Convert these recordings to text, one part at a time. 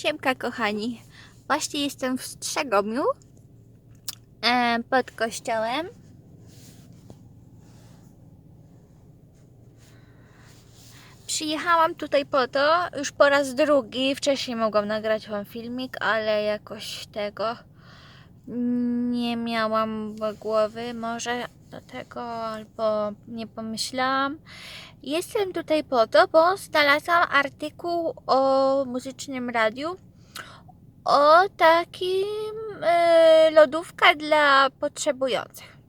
Siemka kochani, właśnie jestem w Strzegomiu e, pod kościołem. Przyjechałam tutaj po to, już po raz drugi. Wcześniej mogłam nagrać Wam filmik, ale jakoś tego nie miałam w głowy może do tego, albo nie pomyślałam. Jestem tutaj po to, bo znalazłam artykuł o muzycznym radiu o takim e, lodówka dla potrzebujących.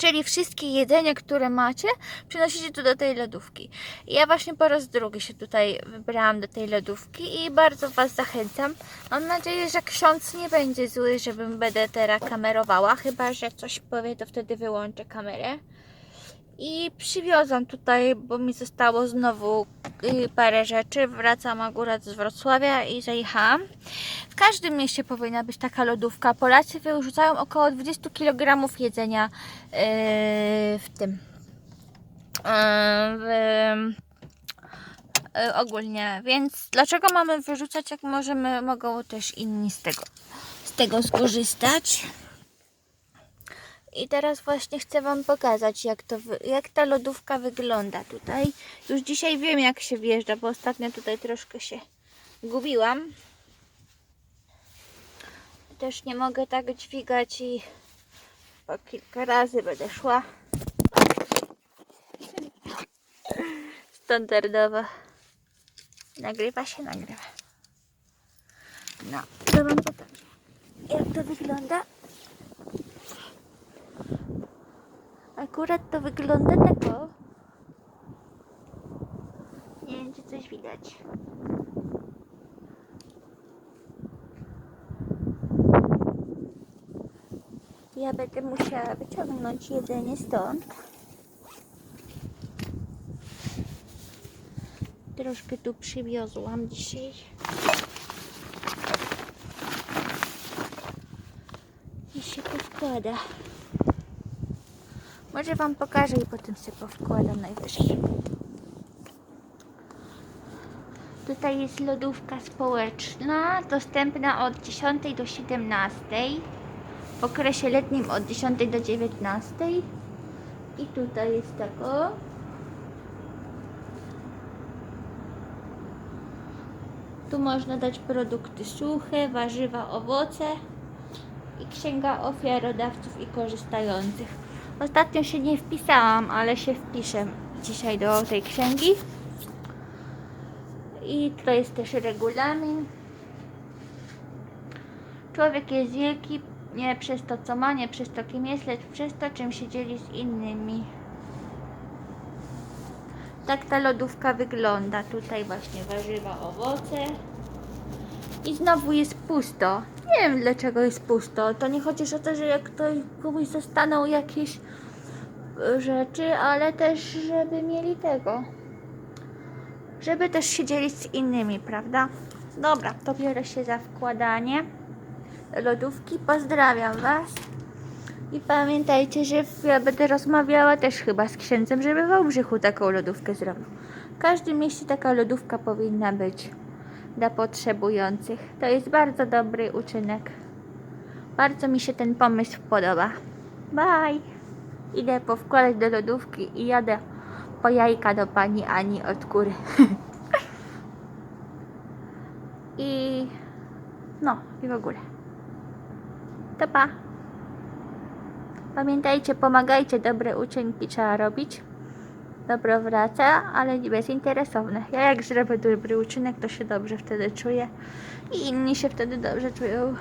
Czyli wszystkie jedzenie, które macie, przynosicie tu do tej lodówki. Ja właśnie po raz drugi się tutaj wybrałam do tej lodówki i bardzo Was zachęcam. Mam nadzieję, że ksiądz nie będzie zły, żebym będę teraz kamerowała, chyba że coś powie, to wtedy wyłączę kamerę. I przywiozłam tutaj, bo mi zostało znowu y, parę rzeczy. Wracam akurat z Wrocławia i zajechałam. W każdym mieście powinna być taka lodówka. Polacy wyrzucają około 20 kg jedzenia yy, w tym. Yy, w, ogólnie. Więc dlaczego mamy wyrzucać, jak możemy, mogą też inni z tego, z tego skorzystać? I teraz właśnie chcę Wam pokazać, jak, to, jak ta lodówka wygląda tutaj. Już dzisiaj wiem, jak się wjeżdża, bo ostatnio tutaj troszkę się gubiłam. Też nie mogę tak dźwigać i po kilka razy będę szła. Standardowo. Nagrywa się, nagrywa. No, to Wam pokażę, jak to wygląda. Akurat to wygląda tak o. Nie wiem, czy coś widać. Ja będę musiała wyciągnąć jedzenie stąd. Troszkę tu przywiozłam dzisiaj. I się poskłada. Może Wam pokażę i potem sobie powkładam najwyżej. Tutaj jest lodówka społeczna, dostępna od 10 do 17. W okresie letnim od 10 do 19. I tutaj jest tak o. Tu można dać produkty suche, warzywa, owoce i księga ofiarodawców i korzystających. Ostatnio się nie wpisałam, ale się wpiszę dzisiaj do tej księgi. I to jest też regulamin. Człowiek jest wielki nie przez to, co ma, nie przez to, kim jest, lecz przez to, czym się dzieli z innymi. Tak ta lodówka wygląda. Tutaj właśnie warzywa, owoce. I znowu jest pusto. Nie wiem dlaczego jest pusto. To nie chodzi o to, że jak ktoś komuś zostaną jakieś e, rzeczy, ale też żeby mieli tego. Żeby też się dzielić z innymi, prawda? Dobra, to biorę się za wkładanie lodówki. Pozdrawiam Was. I pamiętajcie, że ja będę rozmawiała też chyba z księdzem, żeby w Wałbrzychu taką lodówkę zrobił. W każdym mieście taka lodówka powinna być dla potrzebujących. To jest bardzo dobry uczynek. Bardzo mi się ten pomysł podoba. Bye! Idę powkładać do lodówki i jadę po jajka do pani Ani od kury. I no, i w ogóle. To pa! Pamiętajcie, pomagajcie, dobre uczynki trzeba robić. Dobro wraca, ale bezinteresowne. Ja jak zrobię dobry uczynek, to się dobrze wtedy czuję. I inni się wtedy dobrze czują.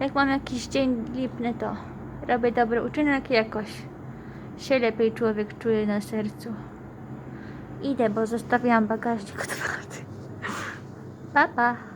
Jak mam jakiś dzień lipny, to robię dobry uczynek i jakoś się lepiej człowiek czuje na sercu. Idę, bo zostawiłam bagażnik otwarty. Pa, pa.